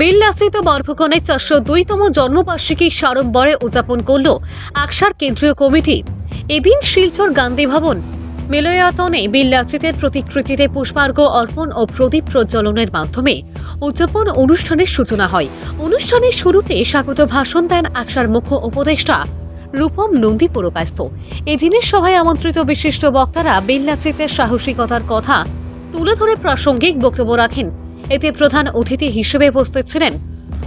বেললাচিত বরভূকনের চারশো দুইতম জন্মবার্ষিকী সাড়ম্বরে উদযাপন করল আকসার কেন্দ্রীয় কমিটি। এদিন শিলচর গান্ধী ভবন। মিলয়াতনে বিল্লাচিতের প্রতিকৃতিতে পুষ্পার্ঘ অর্পণ ও প্রদীপ প্রজ্বলনের মাধ্যমে উদযাপন অনুষ্ঠানের সূচনা হয়। অনুষ্ঠানের শুরুতে স্বাগত ভাষণ দেন আকসার মুখ্য উপদেষ্টা রূপম নন্দী পুরকাস্ত এদিনের সভায় আমন্ত্রিত বিশিষ্ট বক্তারা বেল্লাচিতের সাহসিকতার কথা তুলে ধরে প্রাসঙ্গিক বক্তব্য রাখেন। এতে প্রধান অতিথি হিসেবে উপস্থিত ছিলেন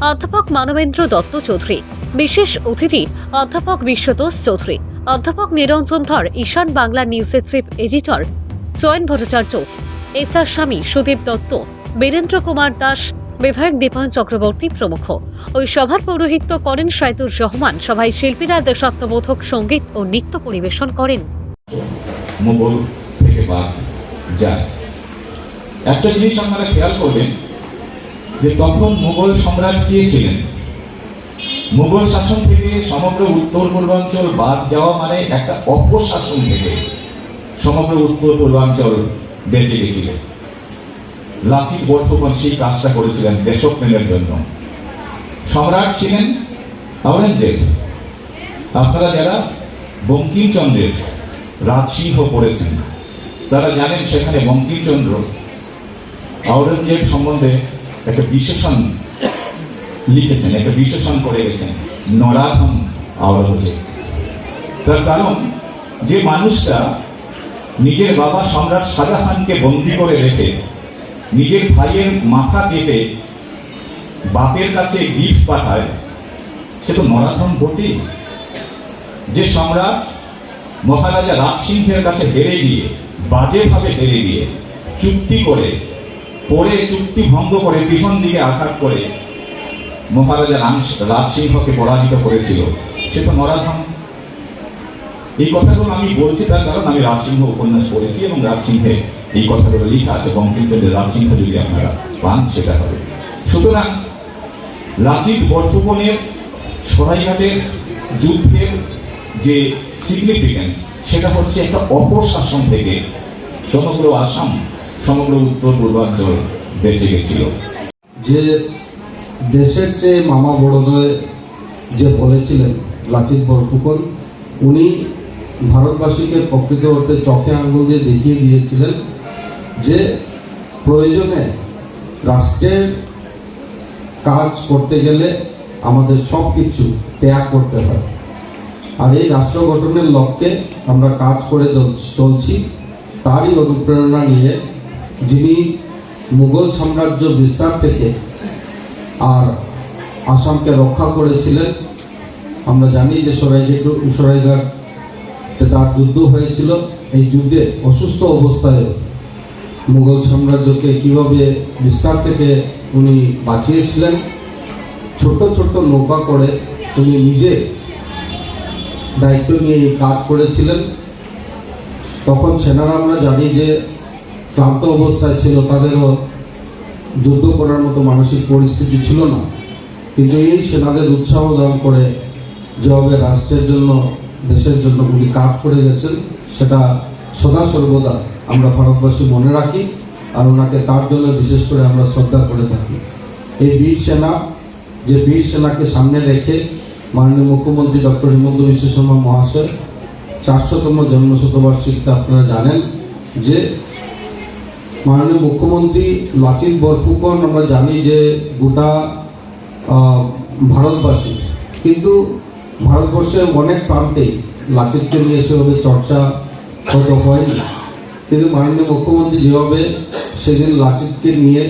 অধ্যাপক মানবেন্দ্র দত্ত চৌধুরী, বিশেষ অতিথি অধ্যাপক বিশ্বতোষ চৌধুরী, অধ্যাপক নিরঞ্জন ধর, ঈশান বাংলা নিউজের chief editor Jayan Bhattacharya S R Swamy, Sudip Dutta, Virender Kumar Das, বিধায়ক দীপায়ন চক্রবর্তী প্রমুখ। ওই সভার পৌরোহিত্য করেন সাইদুর রহমান। সভায় শিল্পীরা দেশাত্মবোধক সংগীত ও নৃত্য পরিবেশন করেন মোগল থেকে বাদ যায় একটা জিনিস আপনারা খেয়াল করবেন, যে তখন মুঘল সম্রাট কে ছিলেন? মুঘল শাসন থেকে সমগ্র উত্তর পূর্বাঞ্চল বাদ যাওয়া মানে একটা অপশাসন থেকে সমগ্র উত্তর পূর্বাঞ্চল বেঁচে গেছিল। লাচিত বরফুকন সেই কাজটা করেছিলেন দেশপ্রেমের জন্য। সম্রাট ছিলেন আওরঙ্গজেব আপনারা যারা বঙ্কিমচন্দ্রের রাজসিংহ পড়েছেন, তারা জানেন সেখানে বঙ্কিমচন্দ্র আওরঙ্গজেব সম্বন্ধে একটা বিশেষণ লিখেছেন, একটা বিশেষণ করে গেছেন, নরাধম আওরঙ্গজেব তার কারণ, যে মানুষটা নিজের বাবা সম্রাট শাহজাহানকে বন্দি করে রেখে নিজের ভাইয়ের মাথা কেটে বাপের কাছে গিফট পাঠায়, সে তো নরাধম বটেই। যে সম্রাট মহারাজা রাজসিংহের কাছে হেরে গিয়ে বাজেভাবে হেরে গিয়ে চুক্তি করে পরে চুক্তি ভঙ্গ করে পিছন দিকে আঘাত করে মহারাজা রাম- রাজসিংহকে পরাজিত করেছিল। সে তো নরাধম। এই কথাগুলো আমি বলছি তার কারণ আমি রাজসিংহ উপন্যাস পড়েছি এবং রাজসিংহে এই কথাগুলো লেখা আছে। বঙ্কিমচন্দ্রের রাজসিংহ যদি আপনারা পান, সেটা হবে। সুতরাং লাচিত বরফুকনের সরাইঘাটের যুদ্ধের যে সিগনিফিকেন্স সেটা হচ্ছে একটা অপশাসন থেকে সমগ্র আসাম সমগ্র উত্তর পূর্বাঞ্চল বেঁচে গেছিল। যে দেশের চেয়ে মামা বড়দয় যে বলেছিলেন লাচিত বরফুকন, উনি ভারতবাসীকে প্রকৃত অর্থে চোখে আঙ্গুল দিয়ে দেখিয়ে দিয়েছিলেন যে প্রয়োজনে রাষ্ট্রের কাজ করতে গেলে আমাদের সব কিছু ত্যাগ করতে হয়। আর এই রাষ্ট্র গঠনের লক্ষ্যে আমরা কাজ করে চল- চলছি, তারই অনুপ্রেরণা নিয়ে যিনি মুঘল সাম্রাজ্য বিস্তার থেকে আর আসামকে রক্ষা করেছিলেন। আমরা জানি যে সরাইঘাট সরাইঘাট তার যুদ্ধ হয়েছিল। এই যুদ্ধে অসুস্থ অবস্থায় মুঘল সাম্রাজ্যকে কীভাবে বিস্তার থেকে উনি বাঁচিয়েছিলেন, ছোট ছোট নৌকা করে উনি নিজে দায়িত্ব নিয়ে কাজ করেছিলেন। তখন সেনারা আমরা জানি যে ক্লান্ত অবস্থায় ছিল, তাদেরও যুদ্ধ করার মতো মানসিক পরিস্থিতি ছিল না। কিন্তু এই সেনাদের উৎসাহ দান করে যেভাবে রাষ্ট্রের জন্য, দেশের জন্য উনি কাজ করে গেছেন, সেটা সদা সর্বদা আমরা ভারতবাসী মনে রাখি আর ওনাকে তার জন্য বিশেষ করে আমরা শ্রদ্ধা করে থাকি। এই বীর সেনা, যে বীর সেনাকে সামনে রেখে মাননীয় মুখ্যমন্ত্রী ডক্টর হিমন্ত বিশ্ব শর্মা মহাশয় চারশোতম জন্মশতবার্ষিকীতে আপনারা জানেন যে মাননীয় মুখ্যমন্ত্রী লাচিত বরফুকন আমরা জানি যে গোটা ভারতবাসী কিন্তু ভারতবর্ষের অনেক প্রান্তে লাচিতকে নিয়ে সেভাবে চর্চা হয়তো হয়নি। কিন্তু মাননীয় মুখ্যমন্ত্রী যেভাবে সেদিন লাচিতকে নিয়ে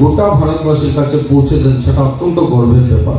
গোটা ভারতবাসীর কাছে পৌঁছে দেন, সেটা অত্যন্ত গর্বের ব্যাপার।